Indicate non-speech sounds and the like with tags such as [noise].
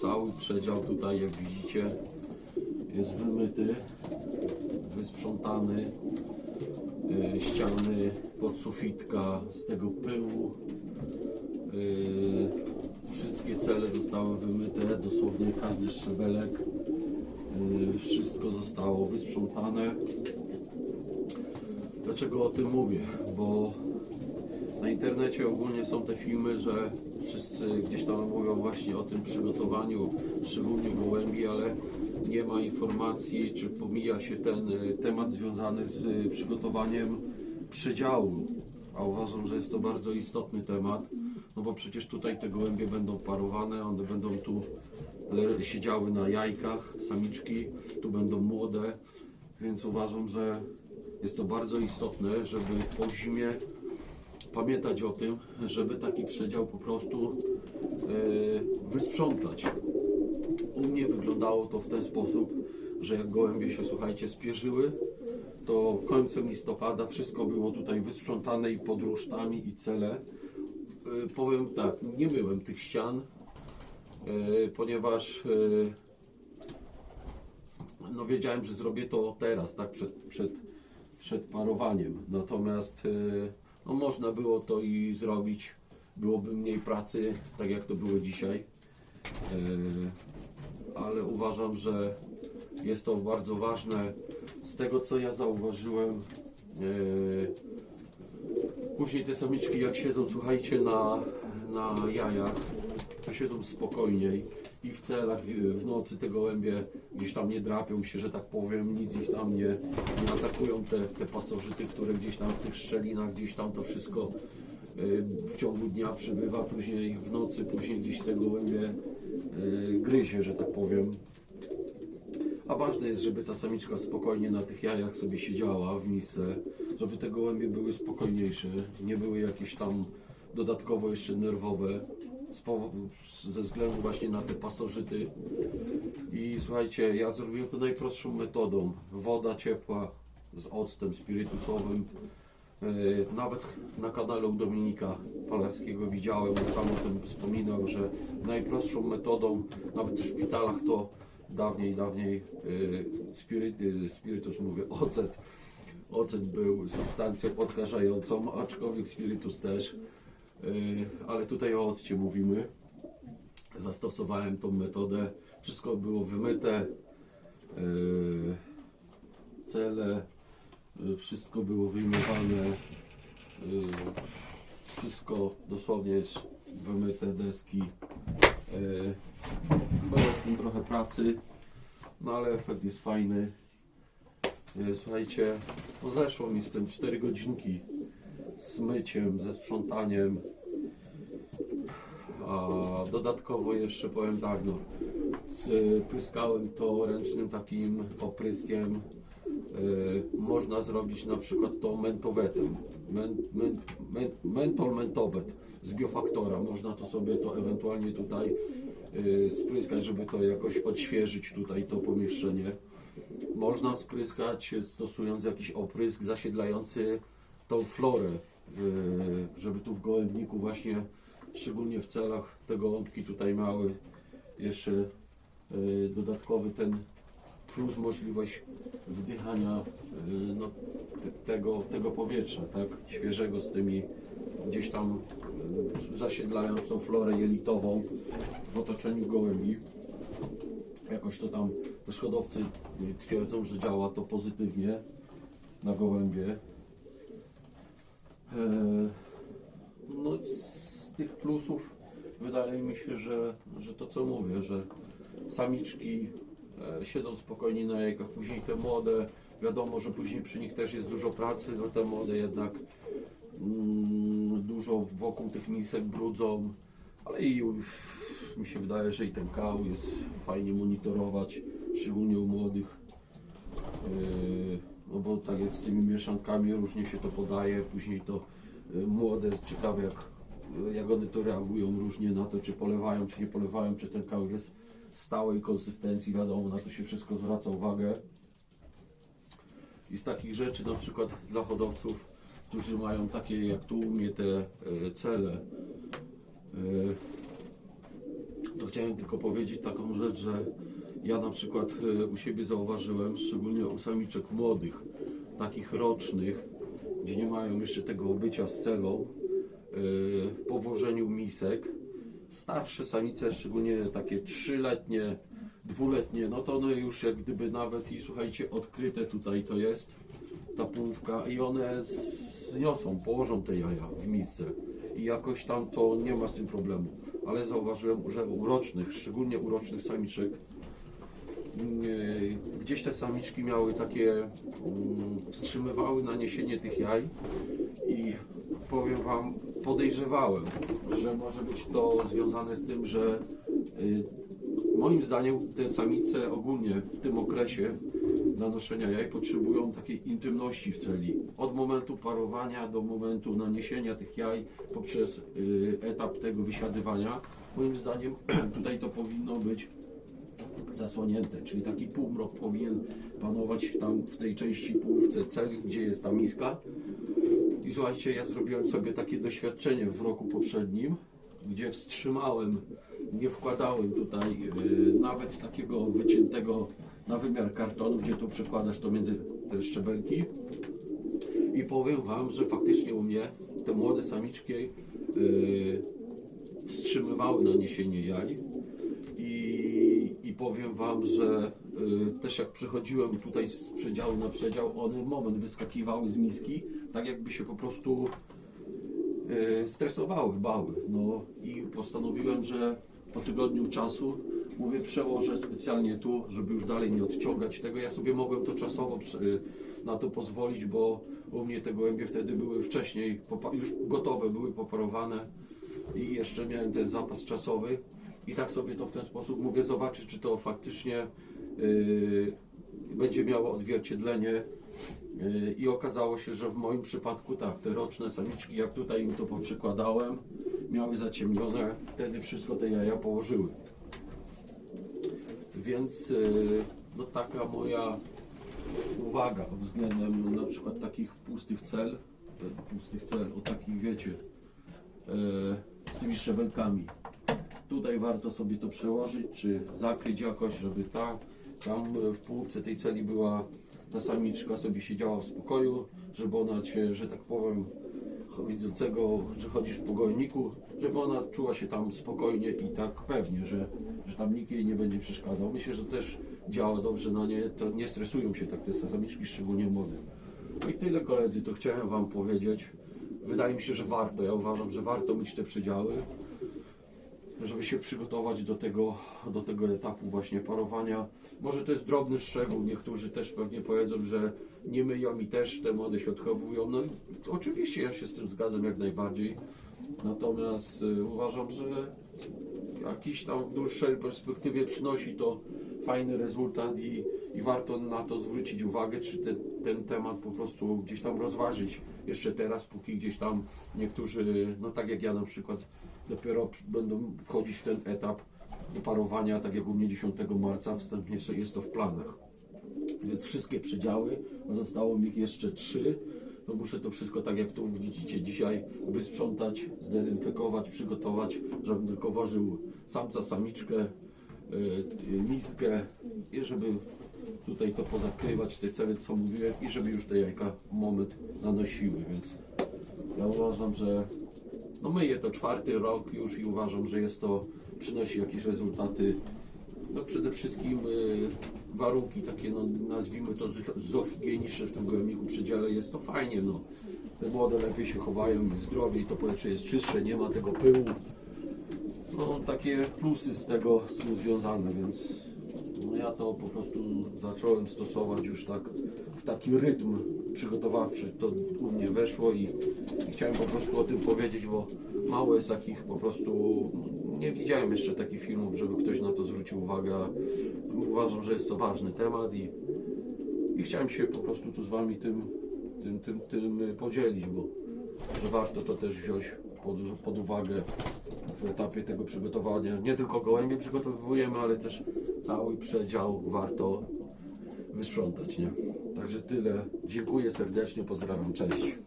cały przedział tutaj, jak widzicie, jest wymyty, wysprzątany. E, ściany, podsufitka z tego pyłu. E, wszystkie cele zostały wymyte, dosłownie każdy szczebelek. E, wszystko zostało wysprzątane. Dlaczego o tym mówię? Bo na internecie ogólnie są te filmy, że wszyscy gdzieś tam mówią właśnie o tym przygotowaniu, szczególnie gołębi, ale nie ma informacji, czy pomija się ten y, temat związany z y, przygotowaniem przydziału. A uważam, że jest to bardzo istotny temat, no bo przecież tutaj te gołębie będą parowane, one będą tu le- siedziały na jajkach, samiczki, tu będą młode, więc uważam, że jest to bardzo istotne, żeby po zimie pamiętać o tym, żeby taki przedział po prostu e, wysprzątać. U mnie wyglądało to w ten sposób, że jak gołębie się, słuchajcie, spierzyły, to końcem listopada wszystko było tutaj wysprzątane i pod rusztami i cele. E, powiem tak, nie myłem tych ścian, e, ponieważ no wiedziałem, że zrobię to teraz, tak, przed, przed, przed parowaniem. Natomiast e, no, można było to i zrobić, byłoby mniej pracy, tak jak to było dzisiaj. E, ale uważam, że jest to bardzo ważne. Z tego co ja zauważyłem, e, później te samiczki jak siedzą, słuchajcie, na, na jajach, to siedzą spokojniej i w celach w, nocy te gołębie gdzieś tam nie drapią się, że tak powiem, nic ich tam nie, nie atakują te, te pasożyty, które gdzieś tam w tych szczelinach, gdzieś tam to wszystko y, w ciągu dnia przybywa, później w nocy, później gdzieś te gołębie y, gryzie, że tak powiem. A ważne jest, żeby ta samiczka spokojnie na tych jajach sobie siedziała w misce, żeby te gołębie były spokojniejsze, nie były jakieś tam dodatkowo jeszcze nerwowe ze względu właśnie na te pasożyty. I słuchajcie, ja zrobiłem to najprostszą metodą. Woda ciepła z octem spirytusowym. Yy, Nawet na kanale Dominika Palarskiego widziałem, on sam o tym wspominał, że najprostszą metodą, nawet w szpitalach to dawniej, dawniej yy, spirytus, mówię, ocet. Ocet był substancją odkażającą, aczkolwiek spirytus też. Yy, ale tutaj o occie mówimy. Zastosowałem tą metodę. Wszystko było wymyte. Yy, cele, yy, wszystko było wyjmowane. Wszystko dosłownie wymyte, deski. Było z tym trochę pracy, no ale efekt jest fajny. Słuchajcie, no zeszło mi z tym 4 godzinki z myciem, ze sprzątaniem. A dodatkowo jeszcze powiem tak, no, spryskałem to ręcznym takim opryskiem. Yy, można zrobić na przykład to mentowetem. Men, men, men, mentol mentowet z biofaktora. Można to sobie to ewentualnie tutaj yy, spryskać, żeby to jakoś odświeżyć tutaj to pomieszczenie. Można spryskać stosując jakiś oprysk zasiedlający tą florę, yy, żeby tu w gołębniku właśnie, szczególnie w celach te gołąbki tutaj miały jeszcze yy, dodatkowy ten plus możliwość wdychania yy, no, te- tego, tego powietrza, tak, świeżego z tymi gdzieś tam zasiedlając tą florę jelitową w otoczeniu gołębi. Jakoś to tam też hodowcy twierdzą, że działa to pozytywnie na gołębie. Eee, No z tych plusów wydaje mi się, że, że to co mówię, że samiczki e, siedzą spokojnie na jajkach, później te młode, wiadomo, że później przy nich też jest dużo pracy, no te młode jednak mm, dużo wokół tych misek brudzą, ale i mi się wydaje, że i ten kał jest fajnie monitorować, szczególnie u młodych. Yy, No bo tak jak z tymi mieszankami różnie się to podaje, później to yy, młode, ciekawe jak, one to reagują różnie na to, czy polewają, czy nie polewają, czy ten kał jest stałej konsystencji, wiadomo, na to się wszystko zwraca uwagę. I z takich rzeczy na przykład dla hodowców, którzy mają takie jak tu u mnie te yy, cele, yy, to chciałem tylko powiedzieć taką rzecz, że ja na przykład e, u siebie zauważyłem, szczególnie u samiczek młodych, takich rocznych, gdzie nie mają jeszcze tego obycia z celą, e, po włożeniu misek, starsze samice, szczególnie takie trzyletnie, dwuletnie, no to one już jak gdyby nawet i słuchajcie, odkryte tutaj to jest ta połówka i one zniosą, położą te jaja w misce i jakoś tam to nie ma z tym problemu. Ale zauważyłem, że u rocznych, szczególnie u rocznych samiczek, gdzieś te samiczki miały takie, mm, wstrzymywały naniesienie tych jaj i powiem Wam, podejrzewałem, że może być to związane z tym, że y, moim zdaniem te samice ogólnie w tym okresie nanoszenia jaj potrzebują takiej intymności w celi. Od momentu parowania do momentu naniesienia tych jaj poprzez y, etap tego wysiadywania. Moim zdaniem [clears throat] tutaj to powinno być zasłonięte, czyli taki półmrok powinien panować tam w tej części połówce celi, gdzie jest ta miska. I słuchajcie, ja zrobiłem sobie takie doświadczenie w roku poprzednim, gdzie wstrzymałem, nie wkładałem tutaj y, nawet takiego wyciętego na wymiar kartonu, gdzie tu przekładasz to między te szczebelki. I powiem Wam, że faktycznie u mnie te młode samiczki y, wstrzymywały naniesienie jaj. Wam, że y, też jak przechodziłem tutaj z przedziału na przedział, one moment wyskakiwały z miski, tak jakby się po prostu y, stresowały, bały. No i postanowiłem, że po tygodniu czasu mówię, przełożę specjalnie tu, żeby już dalej nie odciągać tego. Ja sobie mogłem to czasowo y, na to pozwolić, bo u mnie te gołębie wtedy były wcześniej już gotowe, były poparowane i jeszcze miałem ten zapas czasowy. I tak sobie to w ten sposób mówię, zobaczyć, czy to faktycznie y, będzie miało odzwierciedlenie. Y, I okazało się, że w moim przypadku tak, te roczne samiczki, jak tutaj im to poprzykładałem, miały zaciemnione, wtedy wszystko te jaja położyły. Więc y, no taka moja uwaga względem na przykład takich pustych cel, pustych cel, o takich wiecie, e, z tymi szczebelkami. Tutaj warto sobie to przełożyć, czy zakryć jakoś, żeby ta, tam w połówce tej celi była ta samiczka sobie siedziała w spokoju, żeby ona cię, że tak powiem, widzącego, że chodzisz po gojniku, żeby ona czuła się tam spokojnie i tak pewnie, że, że tam nikt jej nie będzie przeszkadzał. Myślę, że też działa dobrze na nie, to nie stresują się tak te samiczki, szczególnie młode. No i tyle koledzy, to chciałem Wam powiedzieć. Wydaje mi się, że warto, ja uważam, że warto mieć te przedziały, żeby się przygotować do tego, do tego etapu właśnie parowania. Może to jest drobny szczegół, niektórzy też pewnie powiedzą, że nie myją i też te młode się odchowują. No oczywiście ja się z tym zgadzam jak najbardziej. Natomiast y, uważam, że jakiś tam w dłuższej perspektywie przynosi to fajny rezultat i, i warto na to zwrócić uwagę, czy te, ten temat po prostu gdzieś tam rozważyć jeszcze teraz, póki gdzieś tam niektórzy, no tak jak ja na przykład, dopiero będą wchodzić w ten etap parowania, tak jak u mnie 10 marca, wstępnie jest to w planach. Więc wszystkie przedziały, a zostało mi jeszcze trzy. No muszę to wszystko, tak jak tu widzicie dzisiaj, wysprzątać, zdezynfekować, przygotować, żebym tylko ważył samca, samiczkę, y, miskę i żeby tutaj to pozakrywać, te cele co mówiłem i żeby już te jajka moment nanosiły, więc ja uważam, że no myję to czwarty rok już i uważam, że jest to, przynosi jakieś rezultaty no przede wszystkim y, warunki takie, no, nazwijmy to zo- zoohigieniczne w tym gołębniku przedziale jest to fajnie, no. Te młode lepiej się chowają, zdrowiej, to powietrze jest czystsze, nie ma tego pyłu. No takie plusy z tego są związane, więc no, ja to po prostu zacząłem stosować już tak w taki rytm przygotowawczy. To u mnie weszło i, i chciałem po prostu o tym powiedzieć, bo mało jest takich po prostu nie widziałem jeszcze takich filmów, żeby ktoś na to zwrócił uwagę. Uważam, że jest to ważny temat i, i chciałem się po prostu tu z Wami tym, tym, tym, tym podzielić, bo że warto to też wziąć pod, pod uwagę w etapie tego przygotowania. Nie tylko gołębie przygotowujemy, ale też cały przedział warto wysprzątać, nie? Także tyle. Dziękuję serdecznie, pozdrawiam, cześć.